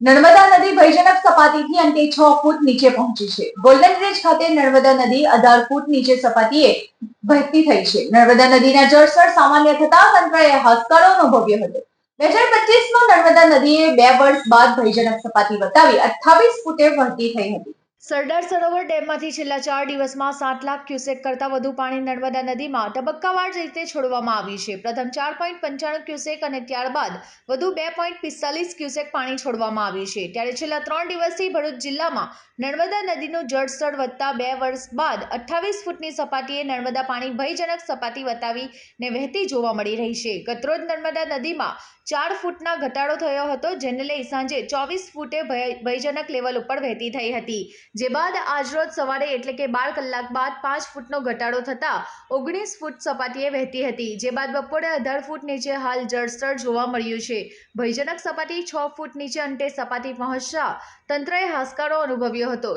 નર્મદા નદી ભયજનક સપાટીથી અંતે છ ફૂટ નીચે પહોંચી છે. ગોલ્ડન બ્રિજ ખાતે નર્મદા નદી અઢાર ફૂટ નીચે સપાટીએ વહેતી થઈ છે. નર્મદા નદીના જળસ્તર સામાન્ય થતા તંત્રએ હસ્કારો અનુભવ્યો હતો. બે હજાર પચીસમાં નર્મદા નદીએ બે વર્ષ બાદ ભયજનક સપાટી વટાવી અઠ્ઠાવીસ ફૂટે વહેતી થઈ હતી. સરદાર સરોવર ડેમમાંથી છેલ્લા ચાર દિવસમાં સાત લાખ ક્યુસેક કરતાં વધુ પાણી નર્મદા નદીમાં તબક્કાવાર રીતે છોડવામાં આવ્યું છે. પ્રથમ ચાર પોઈન્ટ પંચાણું ક્યુસેક અને ત્યારબાદ વધુ બે પોઈન્ટ પિસ્તાલીસ ક્યુસેક પાણી છોડવામાં આવ્યું છે. ત્યારે છેલ્લા ત્રણ દિવસથી ભરૂચ જિલ્લામાં નર્મદા નદીનું જળસ્તર વધતા બે વર્ષ બાદ અઠ્ઠાવીસ ફૂટની સપાટીએ નર્મદા પાણી ભયજનક સપાટી વતાવીને વહેતી જોવા મળી રહી છે. ગતરોજ નર્મદા નદીમાં ચાર ફૂટના ઘટાડો થયો હતો, જેને લઈ સાંજે ચોવીસ ફૂટે ભય ભયજનક લેવલ ઉપર વહેતી થઈ હતી. જે બાદ આજરોજ સવારે એટલે કે બાર કલાક બાદ પાંચ ફૂટનો ઘટાડો થતાં ઓગણીસ ફૂટ સપાટીએ વહેતી હતી. જે બાદ બપોરે અઢાર ફૂટ નીચે હાલ જળસ્તર જોવા મળ્યું છે. ભયજનક સપાટી છ ફૂટ નીચે અંતે સપાટી પહોંચતા તંત્રએ હાશકારો અનુભવ્યો હતો.